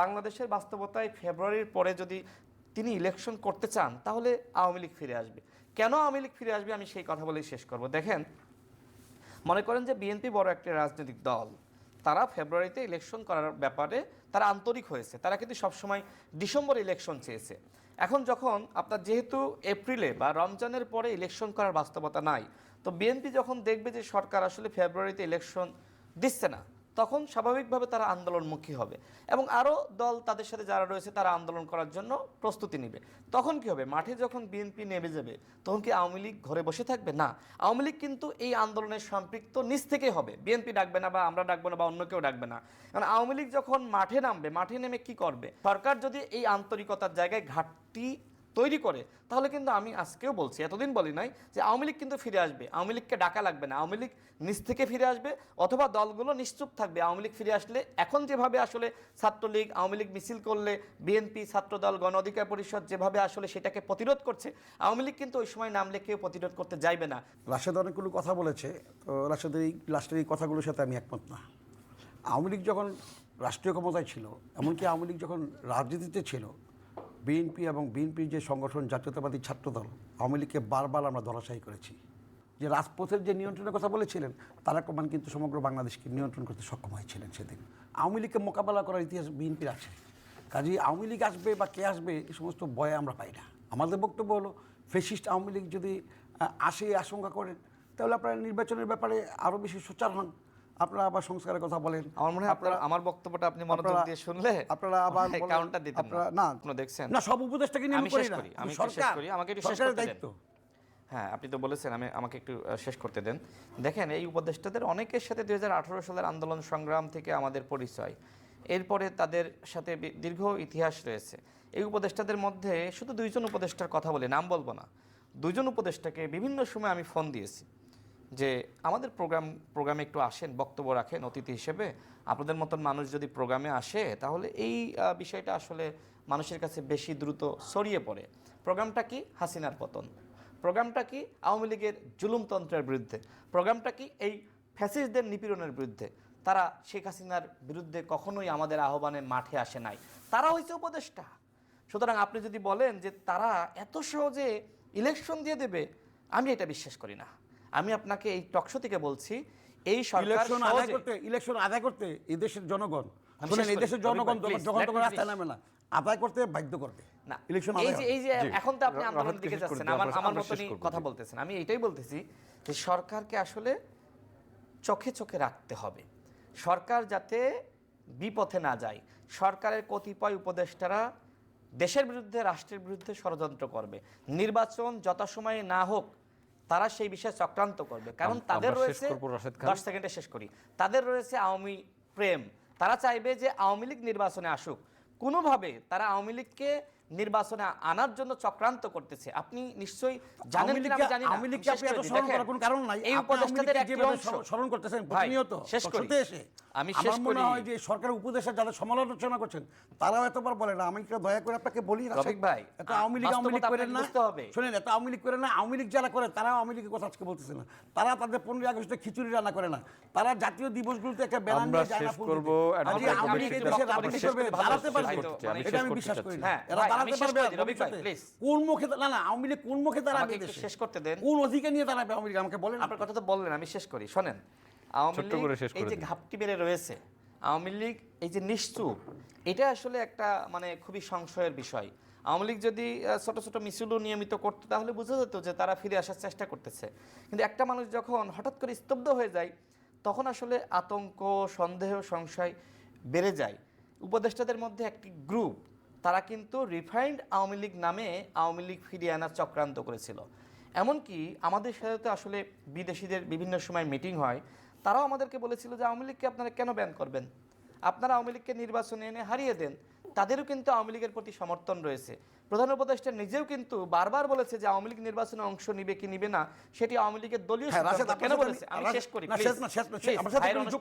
বাংলাদেশের বাস্তবতায় ফেব্রুয়ারির পরে যদি তিনি ইলেকশন করতে চান, তাহলে আওয়ামী লীগ ফিরে আসবে। কেন আওয়ামী লীগ ফিরে আসবে আমি সেই কথা বলেই শেষ করব। দেখেন, মনে করেন যে বিএনপি বড় একটি রাজনৈতিক দল, তারা ফেব্রুয়ারিতে ইলেকশন করার ব্যাপারে তারা আন্তরিক হয়েছে। তারা কিন্তু সবসময় ডিসেম্বর ইলেকশন চেয়েছে। এখন যখন আপনার যেহেতু এপ্রিলে বা রমজানের পরে ইলেকশন করার বাস্তবতা নাই, তো বিএনপি যখন দেখবে যে সরকার আসলে ফেব্রুয়ারিতে ইলেকশন দিচ্ছে না তখন স্বাভাবিকভাবে তারা আন্দোলনমুখী হবে। এবং আরও দল তাদের সাথে যারা রয়েছে তারা আন্দোলন করার জন্য প্রস্তুতি নেবে। তখন কি হবে? মাঠে যখন বিএনপি নেমে যাবে, তখন কি আওয়ামী লীগ ঘরে বসে থাকবে? না। আওয়ামী লীগ কিন্তু এই আন্দোলনের সম্পৃক্ত নিচ থেকেই হবে। বিএনপি ডাকবে না বা আমরা ডাকবো না বা অন্য কেউ ডাকবে না। কারণ আওয়ামী লীগ যখন মাঠে নামবে, মাঠে নেমে কি করবে? সরকার যদি এই আন্তরিকতার জায়গায় ঘাটতি তৈরি করে, তাহলে কিন্তু আমি আজকেও বলছি, এতদিন বলি নাই যে আওয়ামী লীগ কিন্তু ফিরে আসবে। আওয়ামী লীগকে ডাকা লাগবে না। আওয়ামী লীগ নিচ থেকে ফিরে আসবে অথবা দলগুলো নিশ্চুপ থাকবে। আওয়ামী লীগ ফিরে আসলে এখন যেভাবে আসলে ছাত্রলীগ, আওয়ামী লীগ মিছিল করলে বিএনপি, ছাত্রদল, গণ অধিকার পরিষদ যেভাবে আসলে সেটাকে প্রতিরোধ করছে, আওয়ামী লীগ কিন্তু ওই সময় নামলে কেউ প্রতিরোধ করতে যাইবে না। রাশেদ অনেকগুলো কথা বলেছে, তো রাশেদের এই লাস্টের এই কথাগুলোর সাথে আমি একমত না। আওয়ামী লীগ যখন রাষ্ট্রীয় ক্ষমতায় ছিল, এমনকি আওয়ামী লীগ যখন রাজনীতিতে ছিল বিএনপি এবং বিএনপির যে সংগঠন জাতীয়তাবাদী ছাত্রদল, আওয়ামী লীগকে বারবার আমরা ধরাশায়ী করেছি। যে রাজপথের যে নিয়ন্ত্রণের কথা বলেছিলেন, তারা প্রমাণ কিন্তু সমগ্র বাংলাদেশকে নিয়ন্ত্রণ করতে সক্ষম হয়েছিলেন সেদিন। আওয়ামী লীগকে মোকাবেলা করার ইতিহাস বিএনপির আছে। কাজেই আওয়ামী লীগ আসবে বা কে আসবে, এই সমস্ত ভয়ে আমরা পাই না। আমাদের বক্তব্য হলো, ফেসিস্ট আওয়ামী লীগ যদি আসে, আশঙ্কা করেন, তাহলে আপনারা নির্বাচনের ব্যাপারে আরও বেশি সোচ্চার হন। আপনারা আবার সংস্কারের কথা বলেন। আমার মনে হয় আপনার আমার বক্তব্যটা আপনি মনোযোগ দিয়ে শুনলে আপনারা আবার কাউন্টার দিতেন আপনারা না আপনি দেখছেন? না সব উপদেশটাকে নিয়ে আমি শেষ করি, আমি আমি শেষ করি, আমাকে একটু শেষ করতে। দায়িত্ব। হ্যাঁ আপনি তো বলেছেন আমি আমাকে একটু শেষ করতে দেন। দেখেন এই উপদেষ্টাদের অনেকের সাথে দুই হাজার আঠারো সালের আন্দোলন সংগ্রাম থেকে আমাদের পরিচয়। এরপরে তাদের সাথে দীর্ঘ ইতিহাস রয়েছে। এই উপদেষ্টাদের মধ্যে শুধু দুইজন উপদেষ্টার কথা বলি নাম বলব না। দুইজন উপদেষ্টাকে বিভিন্ন সময় আমি ফোন দিয়েছি। যে আমাদের প্রোগ্রাম প্রোগ্রামে একটু আসেন, বক্তব্য রাখেন অতিথি হিসেবে। আপনাদের মতন মানুষ যদি প্রোগ্রামে আসে, তাহলে এই বিষয়টা আসলে মানুষের কাছে বেশি দ্রুত ছড়িয়ে পড়ে। প্রোগ্রামটা কি? হাসিনার পতন। প্রোগ্রামটা কি? আওয়ামী লীগের জুলুমতন্ত্রের বিরুদ্ধে। প্রোগ্রামটা কি? এই ফ্যাসিস্টদের নিপীড়নের বিরুদ্ধে। তারা শেখ হাসিনার বিরুদ্ধে কখনোই আমাদের আহ্বানে মাঠে আসে নাই। তারা হয়েছে উপদেষ্টা। সুতরাং আপনি যদি বলেন যে তারা এত সহজে ইলেকশন দিয়ে দেবে, আমি এটা বিশ্বাস করি না। আমি আপনাকে এই টকশো থেকে বলছি এই সরকার ইলেকশন আদায় করতে ইলেকশন আদায় করতে এই দেশের জনগণ আমি শুনেন শেষ এই দেশের জনগণ যখন তখন রাস্তায় নামে না আদায় করতে বাধ্য করবে। না ইলেকশন এই যে। এই যে এখন তো আপনি আন্দোলনের দিকে যাচ্ছেন আমার আমার মতনই কথা বলতেছেন। আমি এটাই বলতেছি যে সরকারকে আসলে চোখে চোখে রাখতে হবে। সরকার যাতে বিপথে না যায়। সরকারের কতিপয় উপদেষ্টারা দেশের বিরুদ্ধে রাষ্ট্রের বিরুদ্ধে ষড়যন্ত্র করবে। নির্বাচন যথাসময়ে না হোক তারা সেই বিষয়ে চক্রান্ত করবে। কারণ তাদের রয়েছে দশ সেকেন্ডে শেষ করি। তাদের রয়েছে আওয়ামী প্রেম। তারা চাইবে যে আওয়ামী লীগ নির্বাচনে আসুক। কোনোভাবে তারা আওয়ামী লীগকে নির্বাচনে আনার জন্য চক্রান্ত করতেছে। আপনি নিশ্চয়ই জানেন আওয়ামী কিনা আমি জানি না। আমি লীগকে আপনি এত স্মরণ করার কোনো কারণ নাই। এই উপদেষ্টাদের একটি অংশ। স্মরণ- করতেছেন প্রতিনিয়ত, শেষ করি। টকশোতে এসে। আমি আমার শেষ মনে হয় যে সরকারের উপদেষ্টা যাদের সমালোচনা করছেন তারাও এতবার বলে না। আমি দয়া করে আপনাকে বলি রাশেদ, রফিক ভাই, এত আওয়ামী লীগ আওয়ামী লীগ করেন না। বুঝতে হবে। শুনেন এত আওয়ামী লীগ করে না। আওয়ামী লীগ যারা করে তারা আওয়ামী লীগের কথা আজকে বলতেছে না। তারা তাদের পনেরোই আগস্টে খিচুড়ি রান্না করে না। তারা জাতীয় দিবসগুলোতে একটা ব্যানার আমরা নিয়ে যায় না আওয়ামী লীগ ভাই, রাজনীতি করবে, দাঁড়াতে পারবে। আমি এটা আমি বিশ্বাস করি না। হ্যাঁ, এরা দাঁড়াতে পারবে। কোন মুখে না না আওয়ামী লীগ কোন মুখে দাঁড়াবে একটু শেষ করতে দেন। কোন অধিকার নিয়ে দাঁড়াবে আওয়ামী লীগ? আমাকে বলেন আপনার কথা তো বললেন আমি শেষ করি। শোনেন আওয়ামী লীগ এই যে ঘাপটি মেরে রয়েছে আওয়ামী লীগ এই যে নিশ্চুপ এটা আসলে একটা মানে খুবই সংশয়ের বিষয়। আওয়ামী লীগ যদি ছোট ছোট মিছিলও নিয়মিত করতো তাহলে বোঝা যেত যে তারা ফিরে আসার চেষ্টা করতেছে। কিন্তু একটা মানুষ যখন হঠাৎ করে স্তব্ধ হয়ে যায় তখন আসলে আতঙ্ক সন্দেহ সংশয় বেড়ে যায়। উপদেষ্টাদের মধ্যে একটি গ্রুপ তারা কিন্তু রিফাইন্ড আওয়ামী লীগ নামে আওয়ামী লীগ ফিরিয়ে আনার চক্রান্ত করেছিল। এমনকি আমাদের সাথে তো আসলে বিদেশিদের বিভিন্ন সময় মিটিং হয়, তারাও আমাদেরকে বলেছিল যে আওয়ামী লীগকে আপনারা কেন ব্যান করবেন? আপনারা আওয়ামী লীগকে নির্বাচনে এনে হারিয়ে দেন। তাদেরও কিন্তু আওয়ামী লীগের প্রতি সমর্থন রয়েছে। প্রধান উপদেষ্টা নিজেও কিন্তু বারবার বলেছে যে আওয়ামী লীগ নির্বাচনে অংশ নিবে কি নিবে না সেটি আওয়ামী লীগের দলীয় হ্যাঁ, কেন বলেছে? আমি শেষ করি যোগ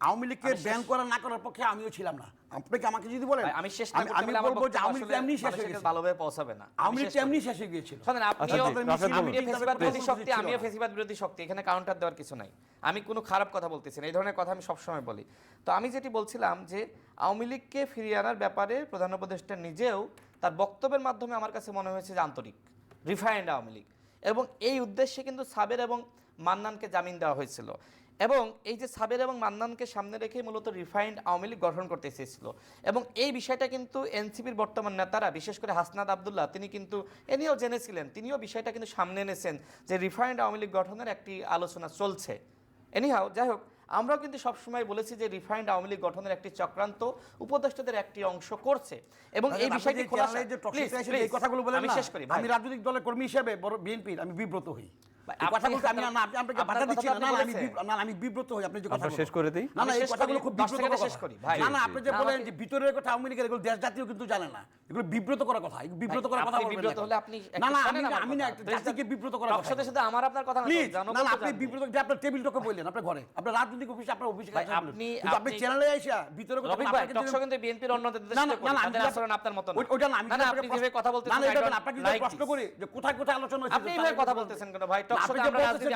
আওয়ামী লীগকে ব্যান করা না করার পক্ষে আমিও ছিলাম না। আপনাকে আমাকে যদি বলেন আমি শেষ আমি- বলব যে আওয়ামী লীগ এমনি শেষ হয়ে গেছে। ভালোভাবে পৌঁছাবে না। আওয়ামী লীগ এমনি শেষ হয়ে গিয়েছিল শোনেন আপনিও আমিও ফেসিবাদ বিরোধী শক্তি আমিও ফেসিবাদ বিরোধী শক্তি এখানে কাউন্টার দেওয়ার কিছু নাই। আমি কোনো খারাপ কথা বলতেছি না এই ধরনের কথা আমি সবসময় বলি। তো আমি যেটি বলছিলাম যে আওয়ামী লীগকে ফিরিয়ে আনার ব্যাপারে প্রধান উপদেষ্টা নিজেও তার বক্তব্যের মাধ্যমে আমার কাছে মনে হয়েছে যে আন্তরিক, রিফাইন্ড আওয়ামী লীগ। এবং এই উদ্দেশ্যে কিন্তু সাবের এবং মান্নানকে জামিন দেওয়া হয়েছিল। এবং এই যে সাবের এবং মান্নানকে সামনে রেখে মূলত রিফাইন্ড আওয়ামী লীগ গঠন করতে চেয়েছিল এবং এই বিষয়টা কিন্তু এনসিপির বর্তমান নেতারা, বিশেষ করে হাসনাদ আবদুল্লাহ, তিনি কিন্তু এ নিয়েও জেনেছিলেন, তিনিও বিষয়টা কিন্তু সামনে এনেছেন যে রিফাইন্ড আওয়ামী লীগ গঠনের একটি আলোচনা চলছে। এনিহাও যাই হোক আমরাও কিন্তু সবসময় বলেছি যে রিফাইন্ড আওয়ামী লীগ গঠনের একটি চক্রান্ত উপদেষ্টাদের একটি অংশ করছে। এবং এই বিষয়টি কথাগুলো বলে আমি শেষ করি আমি রাজনৈতিক দলের কর্মী হিসেবে বড় বিএনপির আমি বিব্রত হই। আপনি- আমি আপনি আপনাকে আপনার বাধা দিচ্ছি না কথা না আপনি না, আমি বলেছেন। বিব্র- না না, আমি বিব্রত হই আপনি যে কথা শেষ করে দিই না না এই কথাগুলো খুব বিব্রত শেষ করি, না না আপনি যে বলেন যে ভিতরের কথা আওয়ামী লীগের এগুলো দেশ জাতীয় কিন্তু জানে না এগুলো বিব্রত করা কথা বিব্রত করার কথা বিব্রত হলে আপনি না না আমি আমি না কথা। একটা Please, জাতিকে বিব্রত করার কথা শোতে শুধু আমার আপনার কথা না তো, প্লিজ জনগণ না না আপনি বিব্রত যে আপনার টেবিল টকে বললেন আপনার ঘরে আপনার রাজনৈতিক অফিসে আপনার অফিসে ভাই, কাছে বললেন। আপনি- আপনি আপনি- চ্যানেলে এসে ভিতরে কথা রফিক টক কিন্তু বিএনপির অন্যদের না, না, না, না, তাদের আমি- আচরণ আপনার মতো না না, আমি না না যদি আপনি যেভাবে কথা বলতেছেন না, না, I এটা don't না, আপনাকে প্রশ্ন করি যে কোথায় কোথায় আলোচনা আপনি এইভাবে কথা বলতেছেন কেন ভাই টক আপনি যে বলতেছেন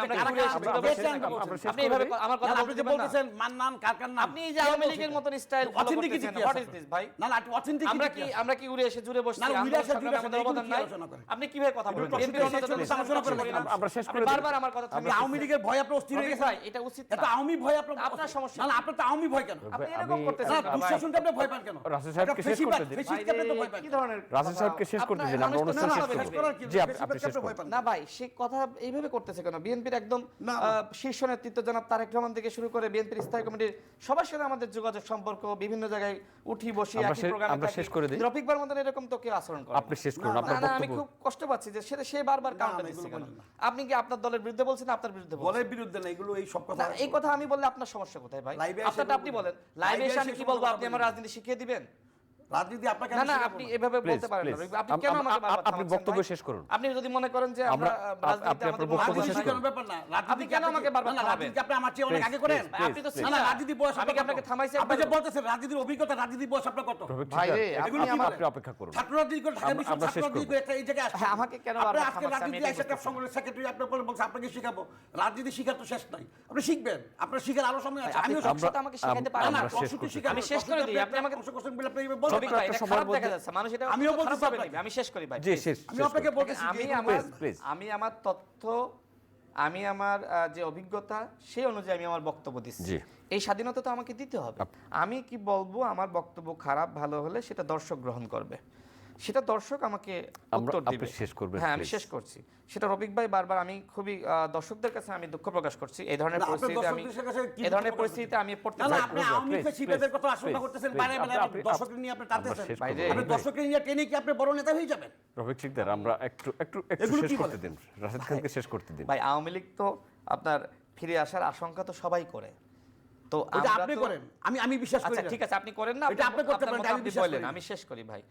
এইভাবে আমার কথা না, আপনি যে বলতে দিবেন না। কার কার নাম আপনি যে আওয়ামী লীগের মতন স্টাইল ফলো কি হোয়াট ইজ দিস ভাই না না অথেন্টিক আমরা কি আমরা কি উড়ে এসে জুড়ে বসছি না, উড়ে আন্দোলন জুড়ে আমাদের অবদান নাই আপনি কীভাবে কথা বলেন একটু বিএনপির টক শো অন্যদের শেষ সাথে আলোচনা করেন করি না। না। আমরা শেষ করে বারবার আমার কথা থামিয়ে আওয়ামী লীগের ভয় আপনার অস্থির হয়ে গেছেন ভাই এটা উচিত এটা আওয়ামী ভয় আপনার আপনার সমস্যা। না আপনার তো আওয়ামী ভয় কেন আপনি এরকম করতেছেন না কেন ভাই? দুঃশাসনকে আপনি ভয় পান কেন রাসেল সাহেবকে শেষ করতে দিন। ফেসিস্টকে আপনি তো ভয় পান কি ধরনের রাসেল সাহেবকে শেষ করতে দিন, আমরা অনুষ্ঠান শেষ করব। শেষ করার কি? জি, আপনি- শেষ করুন। না ভাই সে কথা এইভাবে করতেছে কেন? বিএনপির একদম শীর্ষ নেতৃত্ব জনাব তারেক রহমান থেকে শুরু করে বিএনপির স্থায়ী কমিটির সবার সাথে আমাদের যোগাযোগ সম্পর্ক বিভিন্ন জায়গায় উঠি বসি আমরা একই শেষ- প্রোগ্রামে আমরা শেষ করে দিই। রফিক বার মতন এরকম তো কেউ আচরণ করে আপনি শেষ করুন আপনার আমি খুব কষ্ট পাচ্ছি যে সেটা সে বারবার কাউন্টার দিচ্ছে কেন? আপনি কি আপনার দলের বিরুদ্ধে বলছেন আপনার বিরুদ্ধে বলছেন? বলের বিরুদ্ধে না এগুলো এই সব কথা এই কথা আমি বললে আপনার সমস্যা কোথায় ভাই? আপনারটা আপনি বলেন। লাইভে এসে আমি কি বলব? আপনি আমার রাজনীতি শিখিয়ে দিবেন? রাজনীতি আপনাকে না না আপনি এভাবে বলতে পারেন না আপনি কেন আমাকে বারবার আপনি বক্তব্য শেষ করুন। আপনি যদি মনে করেন যে আমরা আপনি আপনার আমাদের বক্তব্য শেষ। করুন। ব্যাপার না আপনি কেন আমাকে বারবার থামাবেন? রাজনীতি আপনি আমার চেয়ে অনেক আগে করেন আপনি তো না না রাজনীতি বয়স আমি আপনাকে? থামাইছি আপনি যে বলতেছেন রাজনীতির অভিজ্ঞতা রাজনীতি বয়স আপনার কত ভাই রে। আপনি আমার- আপনি অপেক্ষা করুন ছাত্র রাজনীতি করে ঢাকা আমরা- বিশ্ব আমরা ছাত্র রাজনীতি করে একটা এই জায়গায় আসছে। হ্যাঁ, আমাকে কেন আপনি বারবার আজকে রাজনীতি এসে একটা সংগঠনের সেক্রেটারি আপনার বলে বলছে আপনাকে শিখাবো রাজনীতি শিখার তো শেষ নাই আপনি শিখবেন আপনার শিখার আরও সময় আছে আপনি আমিও টক আমাকে শেখাতে পারেন না। আমি শেষ করে দিই, আপনি আমাকে- অংশ করছেন বলে আপনি এইভাবে বলতে-। আমি শেষ করি ভাই। জি শেষ আমি আপনাকে বলতেছি আমি আমার. আমি আমার তথ্য আমি আমার যে অভিজ্ঞতা সেই অনুযায়ী আমি আমার বক্তব্য দিচ্ছি। এই স্বাধীনতা তো আমাকে দিতে হবে। আমি কি বলব আমার বক্তব্য খারাপ ভালো হলে সেটা দর্শক গ্রহণ করবে। সেটা দর্শক আমাকে উত্তর দিবে। শেষ করবেন, হ্যাঁ আমি শেষ করছি। সেটা রবিক ভাই বারবার আমি খুবই দর্শকদের কাছে আমি দুঃখ প্রকাশ করছি। এই ধরনের পরিস্থিতিতে আমি দর্শকদের এই ধরনের পরিস্থিতিতে আমি পড়তে চাই। আপনি আওয়ামী please, কথা আশঙ্কা করতেছেন বাইরে আপনি- দর্শককে নিয়ে আপনি টানতেছেন বাইরে- আপনি দর্শককে নিয়ে টেনে কি আপনি বড় নেতা হয়ে যাবেন? রফিক শিকদার আমরা একটু একটু একটু শেষ করতে দিন রাশেদ খানকে শেষ করতে দিন। ভাই আওয়ামী লীগ তো আপনার ফিরে আসার আশঙ্কা তো সবাই করে। তো আপনি করেন আমি আমি বিশ্বাস করি আচ্ছা ঠিক আছে আপনি করেন না এটা আপনি করতে পারেন, আমি বিশ্বাস করি। আমি শেষ করি ভাই।